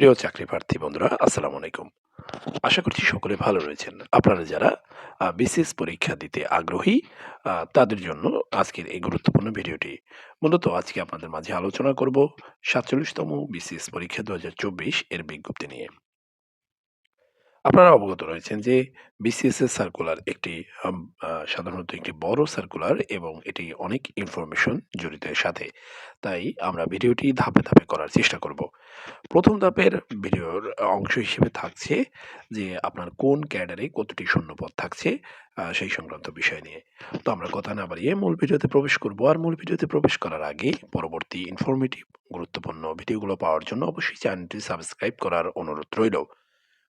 প্রিয় চাকরি প্রার্থী বন্ধুরা, আসসালামু আলাইকুম। আশা করছি সকলে ভালো রয়েছেন। আপনারা যারা বিসিএস পরীক্ষা দিতে আগ্রহী তাদের জন্য আজকের এই গুরুত্বপূর্ণ ভিডিওটি। মূলত আজকে আপনাদের মাঝে আলোচনা করব সাতচল্লিশতম বিসিএস পরীক্ষা দু হাজার চব্বিশ এর বিজ্ঞপ্তি নিয়ে। আপনারা অবগত রয়েছেন যে বিসিএস এর সার্কুলার একটি সাধারণত একটি বড় সার্কুলার এবং এটি অনেক ইনফরমেশন জড়িত এর সাথে। তাই আমরা ভিডিওটি ধাপে ধাপে করার চেষ্টা করব। প্রথম ধাপের ভিডিওর অংশ হিসেবে থাকছে যে আপনার কোন ক্যাডারে কতটি শূন্যপদ থাকছে সেই সংক্রান্ত বিষয় নিয়ে। তো আমরা কথা না বাড়িয়ে মূল ভিডিওতে প্রবেশ করব আর মূল ভিডিওতে প্রবেশ করার আগে পরবর্তী ইনফরমেটিভ গুরুত্বপূর্ণ ভিডিওগুলো পাওয়ার জন্য অবশ্যই চ্যানেলটি সাবস্ক্রাইব করার অনুরোধ রইল।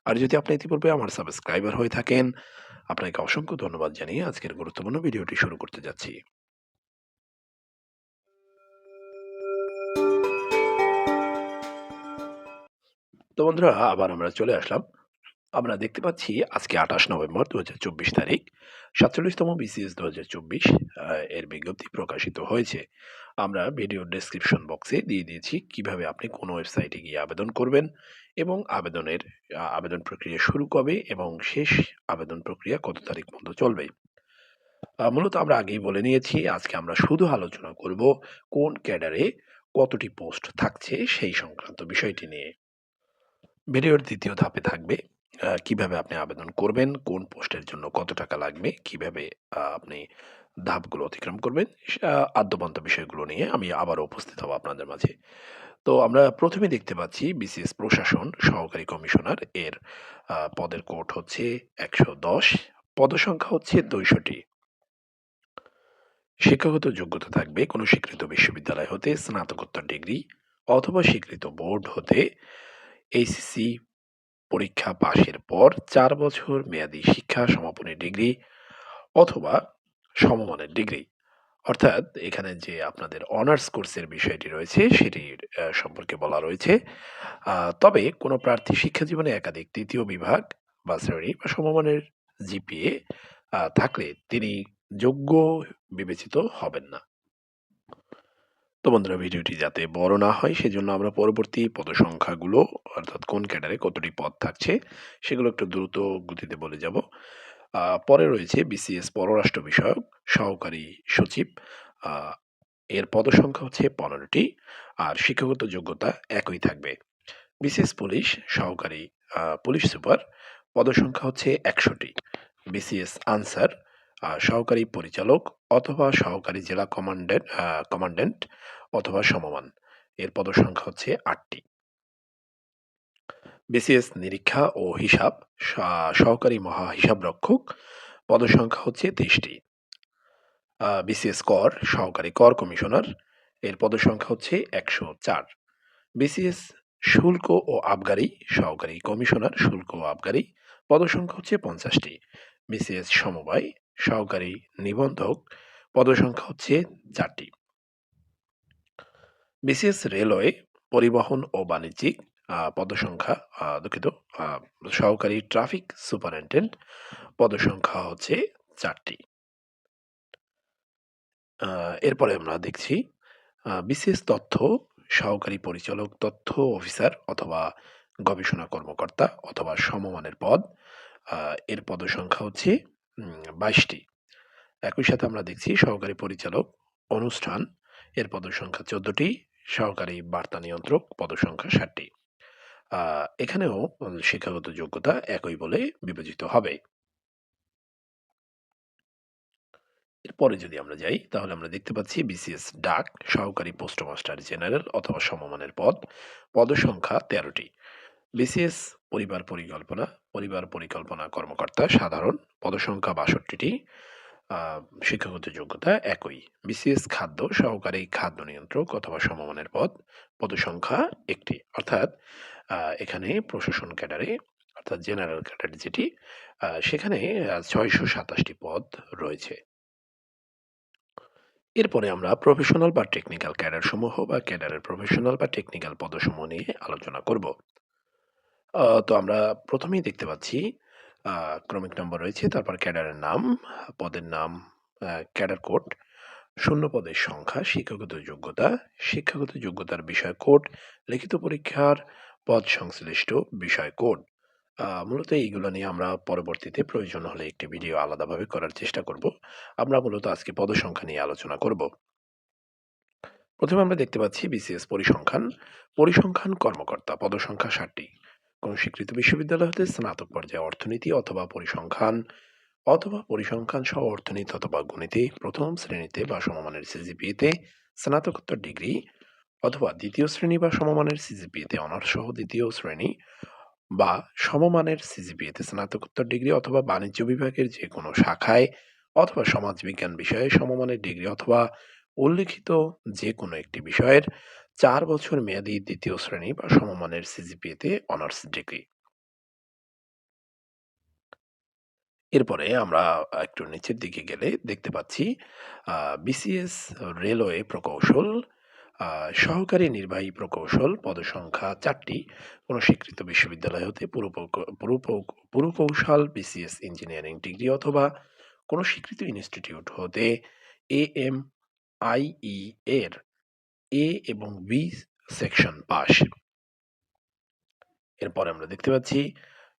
আর যদি আপনি ইতিপূর্বে আমার সাবস্ক্রাইবার হয়ে থাকেন, আপনাকে অসংখ্য ধন্যবাদ জানিয়ে আজকের গুরুত্বপূর্ণ ভিডিওটি শুরু করতে যাচ্ছি। তো বন্ধুরা, আবার আমরা চলে আসলাম। আমরা দেখতে পাচ্ছি আজকে আঠাশ নভেম্বর দু হাজার চব্বিশ তারিখ, সাতচল্লিশতম বিসিএস দু হাজার চব্বিশ এর বিজ্ঞপ্তি প্রকাশিত হয়েছে। আমরা ভিডিও ডেসক্রিপশন বক্সে দিয়ে দিয়েছি কীভাবে আপনি কোনো ওয়েবসাইটে গিয়ে আবেদন করবেন এবং আবেদনের আবেদন প্রক্রিয়া শুরু কবে এবং শেষ আবেদন প্রক্রিয়া কত তারিখ পর্যন্ত চলবে। মূলত আমরা আগেই বলে নিয়েছি, আজকে আমরা শুধু আলোচনা করব কোন ক্যাডারে কতটি পোস্ট থাকছে সেই সংক্রান্ত বিষয়টি নিয়ে। ভিডিওর দ্বিতীয় ধাপে থাকবে কীভাবে আপনি আবেদন করবেন? কোন পোস্টের জন্য কত টাকা লাগবে? কীভাবে আপনি ধাপগুলো অতিক্রম করবেন? আহ, আদ্যপান্ত বিষয়গুলো নিয়ে আমি আবারও উপস্থিত হব আপনাদের মাঝে। তো আমরা প্রথমে দেখতে পাচ্ছি বিসিএস প্রশাসন সহকারী কমিশনার এর পদের কোড হচ্ছে একশো দশ পদসংখ্যা হচ্ছে দুইশোটি। শিক্ষাগত যোগ্যতা থাকবে কোনো স্বীকৃত বিশ্ববিদ্যালয় হতে স্নাতকোত্তর ডিগ্রি অথবা স্বীকৃত বোর্ড হতে এইচএসসি পরীক্ষা পাশের পর চার বছর মেয়াদী শিক্ষা সমাপনী ডিগ্রি অথবা সমমানের ডিগ্রি। অর্থাৎ এখানে যে আপনাদের অনার্স কোর্সের বিষয়টি রয়েছে, সেটির সম্পর্কে বলা রয়েছে। তবে কোনো প্রার্থী শিক্ষা জীবনে একাধিক তৃতীয় বিভাগ বা শ্রেণি বা সমমানের জিপিএ থাকলে তিনি যোগ্য বিবেচিত হবেন না। তো বন্ধুরা, ভিডিওটি যাতে বড় না হয়, সেজন্য আমরা পরবর্তী পদসংখ্যাগুলো, অর্থাৎ কোন ক্যাডারে কতটি পদ থাকছে, সেগুলো একটু দ্রুত গতিতে বলে যাব। পরে রয়েছে বিসিএস পররাষ্ট্র বিষয়ক সহকারী সচিব। এর পদসংখ্যা হচ্ছে পনেরোটি, আর শিক্ষাগত যোগ্যতা একই থাকবে। বিসিএস পুলিশ সহকারী পুলিশ সুপার, পদসংখ্যা হচ্ছে একশোটি বিসিএস আনসার সহকারী পরিচালক অথবা সহকারী জেলা কমান্ডেন্ট কমান্ড্যান্ট অথবা সমমান। এর পদসংখ্যা হচ্ছে আটটি। বিসিএস নিরীক্ষা ও হিসাব সহকারী মহা হিসাবরক্ষক পদসংখ্যা হচ্ছে তেইশটি। বিসিএস কর, সহকারী কর কমিশনার, এর পদসংখ্যা হচ্ছে একশো চার। বিসিএস শুল্ক ও আবগারি, সহকারী কমিশনার শুল্ক ও আবগারি পদসংখ্যা হচ্ছে পঞ্চাশটি। বিসিএস সমবায় সহকারী নিবন্ধক পদসংখ্যা হচ্ছে চারটি। বিশেষ রেলওয়ে পরিবহন ও বাণিজ্যিক পদসংখ্যা দুঃখিত সহকারী ট্রাফিক সুপারিনটেন্ডেন্ট পদসংখ্যা হচ্ছে চারটি। এরপরে আমরা দেখছি বিশেষ তথ্য, সহকারী পরিচালক তথ্য অফিসার অথবা গবেষণা কর্মকর্তা অথবা সমমানের পদ এর পদসংখ্যা হচ্ছে বাইশটি। একই সাথে আমরা দেখছি সহকারী পরিচালক, অনুষ্ঠান, এর পদসংখ্যা চোদ্দটি, সহকারী বার্তা নিয়ন্ত্রক, পদসংখ্যা ষাটটি। এখানেও শিক্ষাগত যোগ্যতা একই বলে বিবেচিত হবে। এরপরে যদি আমরা যাই, তাহলে আমরা দেখতে পাচ্ছি বিসিএস ডাক, সহকারী পোস্টমাস্টার জেনারেল অথবা সমমানের পদ, পদসংখ্যা তেরোটি। বিসিএস পরিবার পরিকল্পনা পরিবার পরিকল্পনা কর্মকর্তা, সাধারণ, পদসংখ্যা বাষট্টিটি শিক্ষাগত যোগ্যতা একই। বিসিএস খাদ্য, সহকারী খাদ্য নিয়ন্ত্রক অথবা সমমানের পদ, পদসংখ্যা একটি। অর্থাৎ এখানে প্রশাসন ক্যাডারে, অর্থাৎ জেনারেল ক্যাডার যেটি সেখানে ছয়শো সাতাশটি পদ রয়েছে। এরপরে আমরা প্রফেশনাল বা টেকনিক্যাল ক্যাডার সমূহ বা ক্যাডারের প্রফেশনাল বা টেকনিক্যাল পদসমূহ নিয়ে আলোচনা করব। তো আমরা প্রথমেই দেখতে পাচ্ছি ক্রমিক নম্বর রয়েছে, তারপর ক্যাডারের নাম, পদের নাম ক্যাডার কোড, শূন্য পদের সংখ্যা, শিক্ষাগত যোগ্যতা, শিক্ষাগত যোগ্যতার বিষয় কোড, লিখিত পরীক্ষার পদ সংশ্লিষ্ট বিষয় কোড। মূলত এইগুলো নিয়ে আমরা পরবর্তীতে প্রয়োজন হলে একটি ভিডিও আলাদাভাবে করার চেষ্টা করব। আমরা মূলত আজকে পদসংখ্যা নিয়ে আলোচনা করব। প্রথমে আমরা দেখতে পাচ্ছি বিসিএস পরিসংখ্যান। পরিসংখ্যান কর্মকর্তা, পদসংখ্যা ৬০ টি। কোন স্বীকৃত বিশ্ববিদ্যালয় হতে স্নাতক পর্যায়ে অর্থনীতি অথবা পরিসংখ্যান অথবা পরিসংখ্যান সহ অর্থনীতি অথবা গণিতে প্রথম শ্রেণীতে বা সমমানের সিজিপিএতে স্নাতকোত্তর ডিগ্রি অথবা দ্বিতীয় শ্রেণি বা সমমানের সিজিপিএতে অনার্স সহ দ্বিতীয় শ্রেণি বা সমমানের সিজিপিএতে স্নাতকোত্তর ডিগ্রি অথবা বাণিজ্য বিভাগের যে কোনো শাখায় অথবা সমাজবিজ্ঞান বিষয়ে সমমানের ডিগ্রি অথবা উল্লিখিত যে কোনো একটি বিষয়ের চার বছর মেয়াদী দ্বিতীয় শ্রেণি বা সমমানের সিজিপিএতে অনার্স ডিগ্রি। এরপরে আমরা একটু নিচের দিকে গেলে দেখতে পাচ্ছি বিসিএস রেলওয়ে প্রকৌশল সহকারী নির্বাহী প্রকৌশল পদসংখ্যা চারটি। কোনো স্বীকৃত বিশ্ববিদ্যালয় হতে পুরকৌশল বিসিএস ইঞ্জিনিয়ারিং ডিগ্রি অথবা কোনো স্বীকৃত ইনস্টিটিউট হতে এএমআইই এর এ এবং বি সেকশন পাশ। এরপরে আমরা দেখতে পাচ্ছি,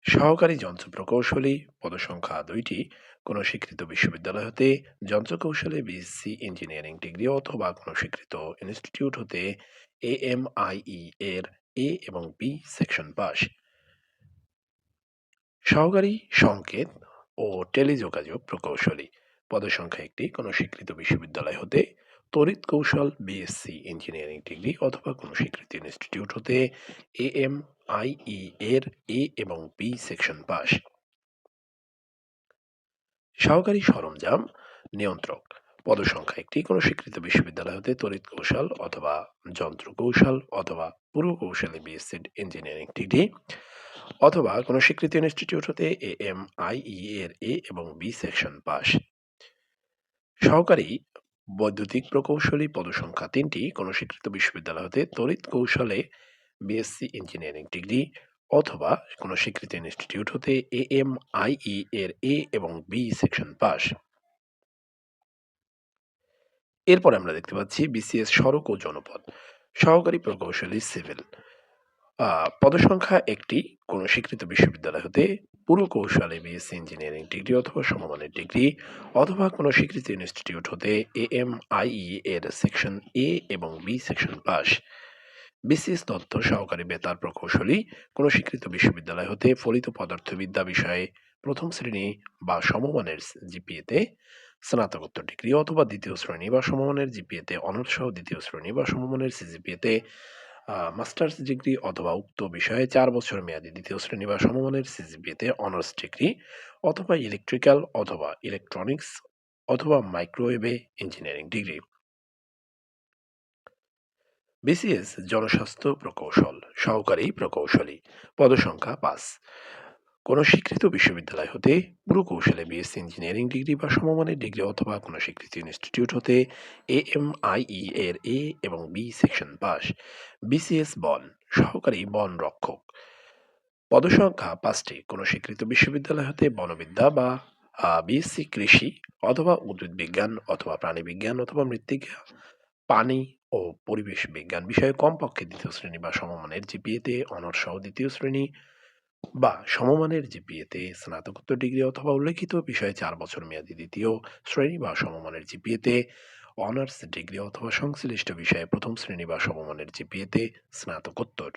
সহকারী যন্ত্র প্রকৌশলী পদসংখ্যা ২ টি কোন স্বীকৃত বিশ্ববিদ্যালয় হতে যন্ত্রকৌশলে বিএসসি ইঞ্জিনিয়ারিং ডিগ্রি অথবা কোন স্বীকৃত ইনস্টিটিউট হতে এএমআইই এর এ এবং বি সেকশন পাশ। সহকারী সংকেত ও টেলিযোগাযোগ প্রকৌশলী পদসংখ্যা ১ টি কোন স্বীকৃত বিশ্ববিদ্যালয় হতে তড়িৎ কৌশল বিএসসি ইঞ্জিনিয়ারিং ডিগ্রি অথবা কোনো স্বীকৃত ইনস্টিটিউট হতে এএমআইই এর এ এবং বি সেকশন পাশ। সহকারী সরঞ্জাম নিয়ন্ত্রক পদসংখ্যা ১ টি কোন স্বীকৃত বিশ্ববিদ্যালয় হতে তড়িৎ কৌশল অথবা যন্ত্র কৌশল অথবা পুরকৌশলে বিএসসি ইঞ্জিনিয়ারিং ডিগ্রি অথবা কোন স্বীকৃত ইনস্টিটিউট হতে এএমআইই এর এ এবং বি সেকশন পাশ। সহকারী বৈদ্যুতিক প্রকৌশলী পদসংখ্যা ৩ টি কোন স্বীকৃত বিশ্ববিদ্যালয় হতে তড়িৎ কৌশলে বিএসসি ইঞ্জিনিয়ারিং ডিগ্রি অথবা কোন স্বীকৃত ইনস্টিটিউট হতে এএমআইই এর এ এবং বি সেকশন পাস এরপরে আমরা দেখতে পাচ্ছি বিসিএস সড়ক ও জনপথ সহকারী প্রকৌশলী সিভিল পদসংখ্যা ১ টি কোন স্বীকৃত বিশ্ববিদ্যালয় হতে পুরকৌশলে বিএসসি ইঞ্জিনিয়ারিং ডিগ্রি অথবা সমমানের ডিগ্রি অথবা কোনো স্বীকৃত ইনস্টিটিউট হতে এএমআইই এর সেকশন এ এবং বি সেকশন পাশ। বিসিএস তথ্য সহকারী বেতার প্রকৌশলী কোনো স্বীকৃত বিশ্ববিদ্যালয় হতে ফলিত পদার্থবিদ্যা বিষয়ে প্রথম শ্রেণি বা সমমানের জিপিএতে স্নাতকোত্তর ডিগ্রি অথবা দ্বিতীয় শ্রেণি বা সমমানের জিপিএতে অনার্স সহ দ্বিতীয় শ্রেণি বা সমমানের সিজিপিএতে মাস্টার্স ডিগ্রি অথবা উক্ত বিষয়ে চার বছর মেয়াদী দ্বিতীয় শ্রেণি বা সমমানের সিজিপিতে অনার্স ডিগ্রি অথবা ইলেকট্রিক্যাল অথবা ইলেকট্রনিক্স অথবা মাইক্রোওয়েভে ইঞ্জিনিয়ারিং ডিগ্রি। বিসিএস জনস্বাস্থ্য প্রকৌশল, সহকারী প্রকৌশলী, পদসংখ্যা পাঁচ। কোন স্বীকৃত বিশ্ববিদ্যালয় হতে পুরকৌশলে বিএসসি ইঞ্জিনিয়ারিং ডিগ্রি বা সমমানের ডিগ্রি অথবা কোনো স্বীকৃত ইনস্টিটিউট হতে এএমআইই এর এ এবং বি সেকশন পাস বিসিএস বন, সহকারী বন রক্ষক। পদসংখ্যা পাঁচটি, কোনো স্বীকৃত বিশ্ববিদ্যালয় হতে বনবিদ্যা বা বিএসসি কৃষি অথবা উদ্ভিদ বিজ্ঞান অথবা প্রাণী বিজ্ঞান অথবা মৃত্তিকা, পানি ও পরিবেশ বিজ্ঞান বিষয়ে কমপক্ষে দ্বিতীয় শ্রেণি বা সমমানের জিপিএতে অনার্স সহ দ্বিতীয় শ্রেণি বা সমমানের জিপিএতে স্নাতকোত্তর ডিগ্রি অথবা উল্লেখিত বিষয়ে চার বছর মেয়াদী দ্বিতীয় শ্রেণি বা সমমানের জিপিএতে অনার্স ডিগ্রি অথবা সংশ্লিষ্ট বিষয়ে প্রথম শ্রেণি বা সমমানের যে জিপিএতে স্নাতকোত্তর।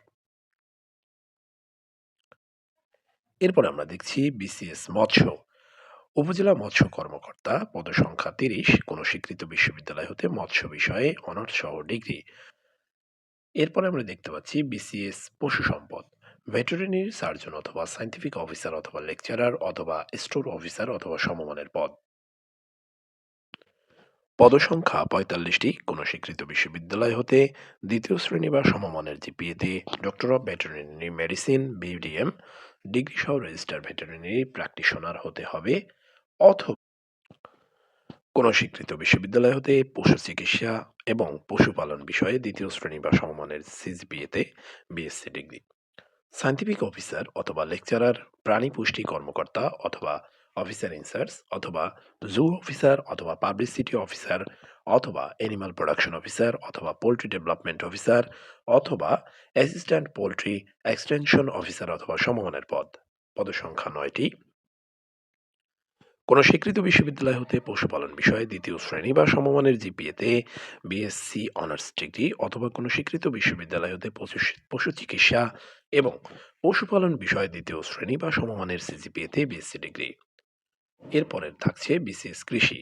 এরপরে আমরা দেখছি বিসিএস মৎস্য। উপজেলা মৎস্য কর্মকর্তা, পদসংখ্যা তিরিশ, কোন স্বীকৃত বিশ্ববিদ্যালয় হতে মৎস্য বিষয়ে অনার্স সহ ডিগ্রি। এরপরে আমরা দেখতে পাচ্ছি বিসিএস পশু সম্পদ। ভেটেরিনারি সার্জন অথবা সায়েন্টিফিক অফিসার অথবা লেকচারার অথবা স্টোর অফিসার অথবা সমমানের পদ। পদসংখ্যা পঁয়তাল্লিশটি কোন স্বীকৃত বিশ্ববিদ্যালয় হতে দ্বিতীয় শ্রেণি বা সমমানের জিপিএতে doctor of veterinary medicine, BDM, degree সহ রেজিস্টার ভেটেরিনারি প্র্যাকটিশনার হতে হবে অথবা কোন স্বীকৃত বিশ্ববিদ্যালয় হতে পশু চিকিৎসা এবং পশুপালন বিষয়ে দ্বিতীয় শ্রেণি বা সমমানের সিজিপিএতে বিএসসি ডিগ্রি। সায়েন্টিফিক অফিসার অথবা লেকচারার প্রাণী পুষ্টি কর্মকর্তা অথবা অফিসার ইনচার্জ অথবা জু অফিসার অথবা পাবলিসিটি অফিসার অথবা অ্যানিমাল প্রোডাকশন অফিসার অথবা পোলট্রি ডেভেলপমেন্ট অফিসার অথবা অ্যাসিস্ট্যান্ট পোলট্রি এক্সটেনশন অফিসার অথবা সমমানের পদ। পদসংখ্যা নয়টি। কোনো স্বীকৃত বিশ্ববিদ্যালয় হতে পশুপালন বিষয়ে দ্বিতীয় শ্রেণি বা সমমানের জিপিএতে, বিএসসি অনার্স ডিগ্রি অথবা কোনো স্বীকৃত বিশ্ববিদ্যালয় হতে পশু চিকিৎসা এবং পশুপালন বিষয়ে দ্বিতীয় শ্রেণি বা সমমানের সিজিপিএতে বিএসসি ডিগ্রি। এরপরের থাকছে বিসিএস কৃষি।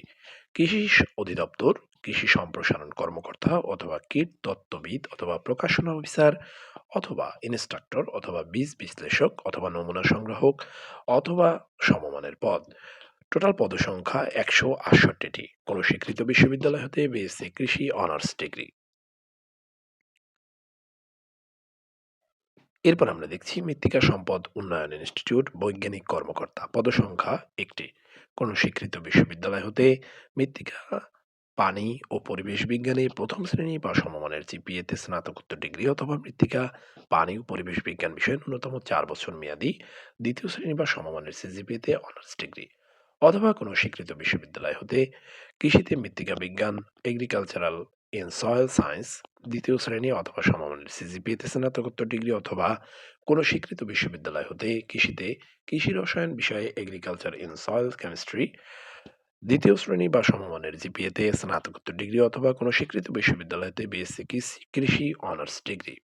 কৃষি অধিদপ্তর, কৃষি সম্প্রসারণ কর্মকর্তা অথবা কীট তত্ত্ববিদ অথবা প্রকাশনা অফিসার অথবা ইনস্ট্রাক্টর অথবা বীজ বিশ্লেষক অথবা নমুনা সংগ্রাহক অথবা সমমানের পদ। টোটাল পদসংখ্যা একশো আটষট্টিটি। কোনো স্বীকৃত বিশ্ববিদ্যালয় হতে বিএসসি কৃষি, অনার্স ডিগ্রি। এরপর আমরা দেখছি মৃত্তিকা সম্পদ উন্নয়ন ইনস্টিটিউট, বৈজ্ঞানিক কর্মকর্তা। পদসংখ্যা একটি। কোনো স্বীকৃত বিশ্ববিদ্যালয় হতে মৃত্তিকা, পানি ও পরিবেশ বিজ্ঞানে প্রথম শ্রেণি বা সমমানের জিপিএতে স্নাতকোত্তর ডিগ্রি অথবা মৃত্তিকা, পানি ও পরিবেশ বিজ্ঞান বিষয়ে ন্যূনতম চার বছর মেয়াদী দ্বিতীয় শ্রেণি বা সমমানের সিজিপিএতে অনার্স ডিগ্রি। অথবা কোনো স্বীকৃত বিশ্ববিদ্যালয় হতে কৃষিতে মৃত্তিকা বিজ্ঞান এগ্রিকালচারাল ইন সয়েল সায়েন্স দ্বিতীয় শ্রেণি অথবা সমমানের সিজিপিএতে স্নাতকোত্তর ডিগ্রি অথবা কোনো স্বীকৃত বিশ্ববিদ্যালয় হতে কৃষিতে কৃষি রসায়ন বিষয়ে এগ্রিকালচার ইন সয়েল কেমিস্ট্রি দ্বিতীয় শ্রেণি বা সমমানের জিপিএতে স্নাতকোত্তর ডিগ্রি অথবা কোনো স্বীকৃত বিশ্ববিদ্যালয়তে বিএসসি কৃষি অনার্স ডিগ্রি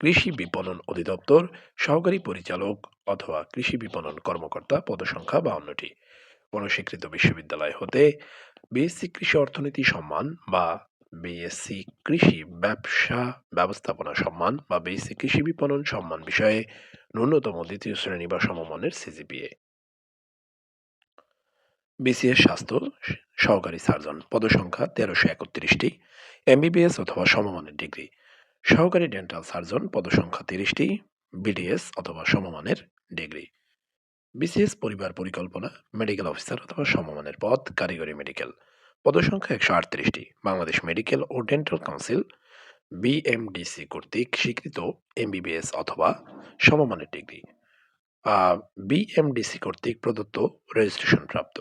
কৃষি বিপণন অধিদপ্তর সহকারী পরিচালক অথবা কৃষি বিপণন কর্মকর্তা পদসংখ্যা বাউন্নটি। কোনো স্বীকৃত বিশ্ববিদ্যালয় হতে বিএসসি কৃষি অর্থনীতি সম্মান বা বিএসসি কৃষি ব্যবসা ব্যবস্থাপনা সম্মান বা বিএসসি কৃষি বিপণন সম্মান বিষয়ে ন্যূনতম দ্বিতীয় শ্রেণি বা সমমানের সিজিপিএ বিসিএস স্বাস্থ্য, সহকারী সার্জন, পদসংখ্যা তেরোশো একত্রিশটি এমবিবিএস অথবা সমমানের ডিগ্রি। সহকারী ডেন্টাল সার্জন, পদসংখ্যা তিরিশটি বিডিএস অথবা সমমানের ডিগ্রি। বিসিএস পরিবার পরিকল্পনা, মেডিকেল অফিসার অথবা সমমানের পদ, কারিগরি মেডিকেল। পদসংখ্যা একশো আটত্রিশটি। বাংলাদেশ মেডিকেল ও ডেন্টাল কাউন্সিল, বিএমডিসি কর্তৃক স্বীকৃত এমবিবিএস অথবা সমমানের ডিগ্রি। বিএমডিসি কর্তৃক প্রদত্ত রেজিস্ট্রেশন প্রাপ্ত।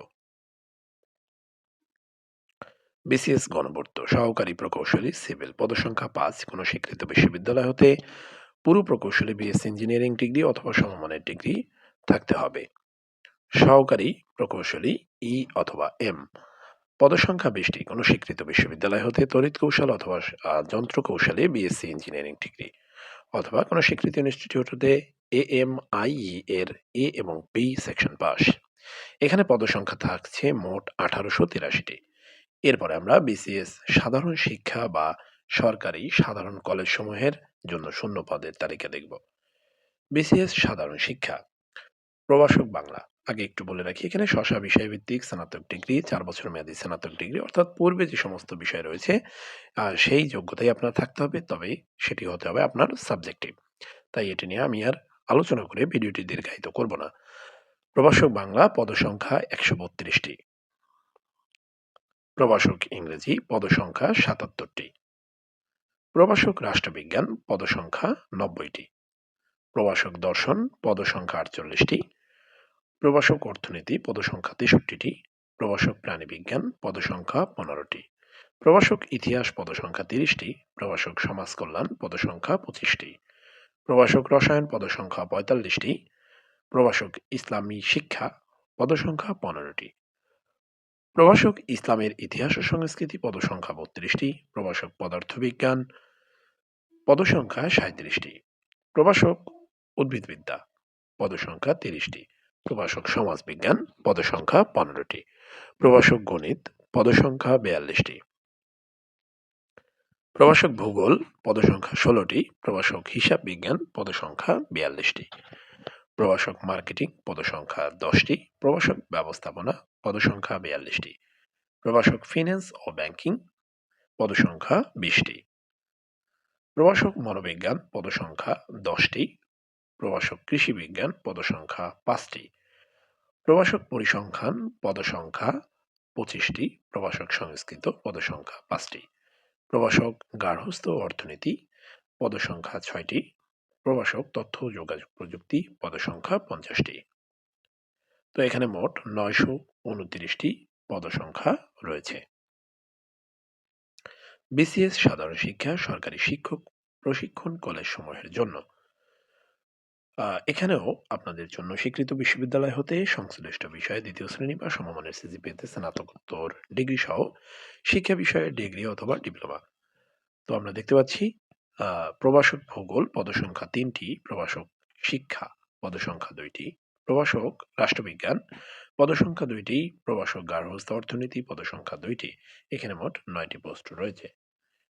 বিসিএস গণবর্ত সহকারী প্রকৌশলী, সিভিল পদসংখ্যা পাঁচ, কোনো স্বীকৃত বিশ্ববিদ্যালয় হতে পুরো প্রকৌশলী বিএস ইঞ্জিনিয়ারিং ডিগ্রি অথবা সমমানের ডিগ্রি থাকতে হবে। সহকারী প্রকৌশলী ই অথবা এম পদসংখ্যা বিশটি কোনো স্বীকৃত বিশ্ববিদ্যালয় হতে তড়িৎ কৌশল অথবা যন্ত্র কৌশলে বিএসসি ইঞ্জিনিয়ারিং ডিগ্রি অথবা কোনো স্বীকৃত ইনস্টিটিউট হতে এ এম আই এর এ এবং বি সেকশন পাস এখানে পদসংখ্যা থাকছে মোট আঠারোশো তিরাশিটি। এরপরে আমরা বিসিএস সাধারণ শিক্ষা বা সরকারি সাধারণ কলেজ সমূহের জন্য শূন্য পদের তালিকা দেখব। বিসিএস সাধারণ শিক্ষা। প্রবাসক বাংলা। আগে একটু বলে রাখি, এখানে শশা বিষয়ভিত্তিক স্নাতক ডিগ্রি, চার বছর মেয়াদী স্নাতক ডিগ্রি, অর্থাৎ পূর্বে যে সমস্ত বিষয় রয়েছে সেই যোগ্যতাই আপনার থাকতে হবে তবে সেটি হতে হবে আপনার সাবজেক্টিভ তাই এটি নিয়ে আমি আর আলোচনা করে ভিডিওটি দীর্ঘায়িত করব না। প্রবাসক বাংলা, পদসংখ্যা একশো বত্রিশটি। প্রভাষক ইংরেজি, পদসংখ্যা সাতাত্তরটি। প্রভাষক রাষ্ট্রবিজ্ঞান, পদসংখ্যা নব্বইটি। প্রবাসক দর্শন, পদসংখ্যা আটচল্লিশটি। প্রবাসক অর্থনীতি, পদসংখ্যা তেষট্টিটি। প্রবাসক প্রাণীবিজ্ঞান, পদসংখ্যা পনেরোটি। প্রবাসক ইতিহাস, পদসংখ্যা তিরিশটি। প্রবাসক সমাজ কল্যাণ পদসংখ্যা পঁচিশটি। প্রবাসক রসায়ন, পদসংখ্যা পঁয়তাল্লিশটি। প্রবাসক ইসলামী শিক্ষা, পদসংখ্যা পনেরোটি। প্রবাসক ইসলামের ইতিহাস ও সংস্কৃতি, পদসংখ্যা বত্রিশটি। প্রবাসক পদার্থবিজ্ঞান পদসংখ্যা সাঁত্রিশটি প্রভাষক উদ্ভিদবিদ্যা, পদসংখ্যা তিরিশটি। প্রভাষক সমাজবিজ্ঞান, পদসংখ্যা পনেরোটি। প্রভাষক গণিত, পদসংখ্যা বিয়াল্লিশটি। প্রভাষক ভূগোল, পদসংখ্যা ষোলোটি। প্রভাষক হিসাব বিজ্ঞান পদসংখ্যা বিয়াল্লিশটি। প্রভাষক মার্কেটিং, পদসংখ্যা দশটি। প্রভাষক ব্যবস্থাপনা, পদসংখ্যা বিয়াল্লিশটি। প্রভাষক ফিন্যান্স ও ব্যাংকিং, পদসংখ্যা বিশটি। প্রভাষক মনোবিজ্ঞান পদসংখ্যা দশটি, প্রভাষক কৃষি বিজ্ঞান পদসংখ্যা পাঁচটি, প্রভাষক পরিসংখ্যান পদসংখ্যা পঁচিশটি, প্রভাষক সংস্কৃত পদসংখ্যা পাঁচটি, প্রভাষক গার্হস্থ্য অর্থনীতি পদসংখ্যা ছয়টি, প্রভাষক তথ্য, যোগাযোগ প্রযুক্তি পদসংখ্যা পঞ্চাশটি। তো এখানে মোট নয়শো উনত্রিশটি পদসংখ্যা রয়েছে। বিসিএস সাধারণ শিক্ষা, সরকারি শিক্ষক প্রশিক্ষণ কলেজ সমূহের জন্য। এখানেও আপনাদের জন্য স্বীকৃত বিশ্ববিদ্যালয় হতে সংশ্লিষ্ট বিষয়ে দ্বিতীয় শ্রেণি বা সমমানের সিজিপিএতে স্নাতকোত্তর ডিগ্রি সহ শিক্ষা বিষয়ে ডিগ্রি অথবা ডিপ্লোমা। তো আমরা দেখতে পাচ্ছি প্রভাষক ভূগোল পদসংখ্যা তিনটি, প্রভাষক শিক্ষা পদসংখ্যা দুইটি, প্রভাষক রাষ্ট্রবিজ্ঞান পদসংখ্যা দুইটি প্রভাষক গার্হস্থ্য অর্থনীতি, পদসংখ্যা দুইটি। এখানে মোট নয়টি পোস্ট রয়েছে।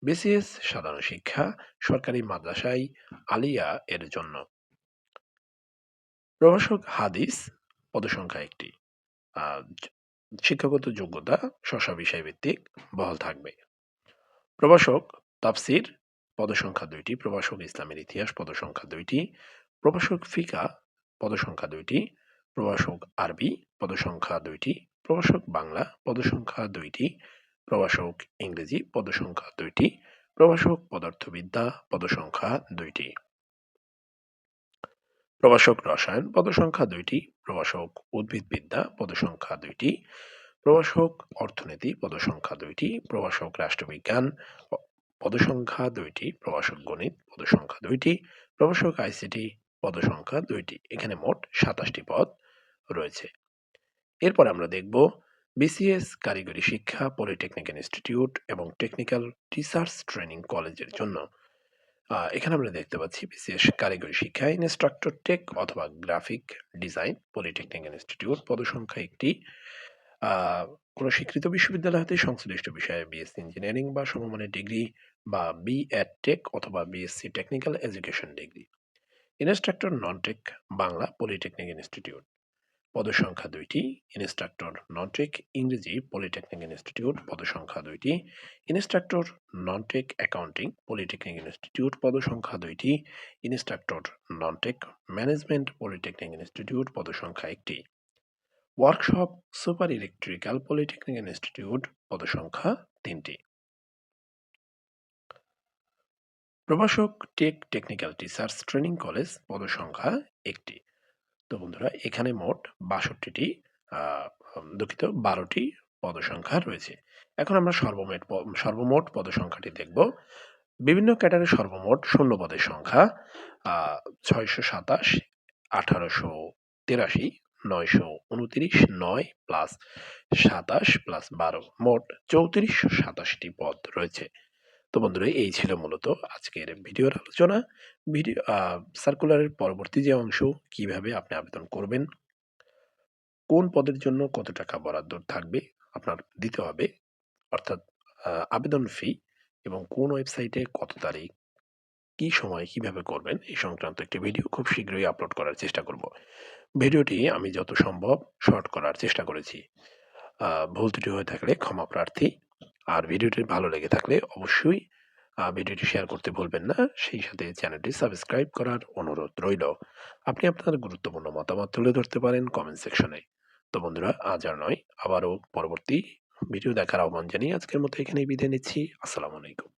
বিসিএস সাধারণ শিক্ষা, সরকারি মাদ্রাসায় আলিয়া এর জন্য। প্রভাষক হাদিস, পদসংখ্যা একটি। শিক্ষাগত যোগ্যতা শশা বিষয় ভিত্তিক বহাল থাকবে। প্রভাষক তাফসির, পদসংখ্যা দুইটি, প্রভাষক ইসলামের ইতিহাস, পদসংখ্যা দুইটি। প্রভাষক ফিকা, পদসংখ্যা দুইটি। প্রভাষক আরবি, পদসংখ্যা দুইটি, প্রভাষক বাংলা, পদসংখ্যা দুইটি, প্রভাষক ইংরেজি, পদসংখ্যা দুইটি, প্রভাষক পদার্থবিদ্যা, পদসংখ্যা দুইটি। প্রভাষক রসায়ন, পদসংখ্যা দুইটি, প্রভাষক উদ্ভিদবিদ্যা, পদসংখ্যা দুইটি, প্রভাষক অর্থনীতি, পদসংখ্যা দুইটি, প্রভাষক রাষ্ট্রবিজ্ঞান, পদসংখ্যা দুইটি, প্রভাষক গণিত, পদসংখ্যা দুইটি, প্রভাষক আইসিটি, পদসংখ্যা দুইটি। এখানে মোট সাতাশটি পদ। রয়েছে। এরপর আমরা দেখব বিসিএস কারিগরি শিক্ষা পলিটেকনিক ইনস্টিটিউট এবং টেকনিক্যাল রিসার্চ ট্রেনিং কলেজের জন্য। এখানে আমরা দেখতে পাচ্ছি বিশেষ কারিগরি শিক্ষা, ইনস্ট্রাক্টর টেক অথবা গ্রাফিক ডিজাইন পলিটেকনিক ইনস্টিটিউট, পদসংখ্যা একটি। কোনো স্বীকৃত বিশ্ববিদ্যালয় হতে সংশ্লিষ্ট বিষয়ে বিএসসি ইঞ্জিনিয়ারিং বা সমমানের ডিগ্রি বা বি এড টেক অথবা BSc technical education degree. Instructor non tech Bangla polytechnic institute. পদসংখ্যা দুইটি, ইনস্ট্রাক্টর নন টেক ইংরেজি পলিটেকনিক ইনস্টিটিউট পদসংখ্যা দুইটি, instructor non tech accounting polytechnic institute পদসংখ্যা দুইটি, instructor non tech management polytechnic institute পদসংখ্যা একটি। Workshop super electrical polytechnic institute পদসংখ্যা তিনটি। প্রভাষক tech technical teachers training college পদসংখ্যা একটি। তো বন্ধুরা, এখানে মোট বাষট্টিটি দুঃখিত, বারোটি পদসংখ্যা রয়েছে। এখন আমরা সর্বমোট সর্বমোট পদসংখ্যাটি দেখব। বিভিন্ন ক্যাটারের সর্বমোট শূন্য পদের সংখ্যা ছয়শো সাতাশ, আঠারোশো তেরাশি, নয়শো উনতিরিশ, নয় প্লাস সাতাশ প্লাস বারো, মোট চৌত্রিশশো সাতাশটি পদ রয়েছে। তো বন্ধুরা, এই ছিল মূলত আজকের ভিডিওর আলোচনা। ভিডিও সার্কুলারের পরবর্তী যে অংশ, কীভাবে আপনি আবেদন করবেন, কোন পদের জন্য কত টাকা বরাদ্দ থাকবে, আপনার দিতে হবে, অর্থাৎ আবেদন ফি এবং কোন ওয়েবসাইটে কত তারিখ, কি সময় কীভাবে করবেন, এই সংক্রান্ত একটি ভিডিও খুব শীঘ্রই আপলোড করার চেষ্টা করব। ভিডিওটি আমি যত সম্ভব শর্ট করার চেষ্টা করেছি। ভুল ত্রুটি হয়ে থাকলে ক্ষমা প্রার্থী আর ভিডিওটি ভালো লেগে থাকলে অবশ্যই ভিডিওটি শেয়ার করতে ভুলবেন না। সেই সাথে চ্যানেলটি সাবস্ক্রাইব করার অনুরোধ রইল। আপনি আপনার গুরুত্বপূর্ণ মতামত তুলে ধরতে পারেন কমেন্ট সেকশনে তো বন্ধুরা, আজ আর নয়, আবারও পরবর্তী ভিডিও দেখার আহ্বান জানিয়ে আজকের মতো এখানেই বিদায় নিচ্ছি। আসসালামু আলাইকুম।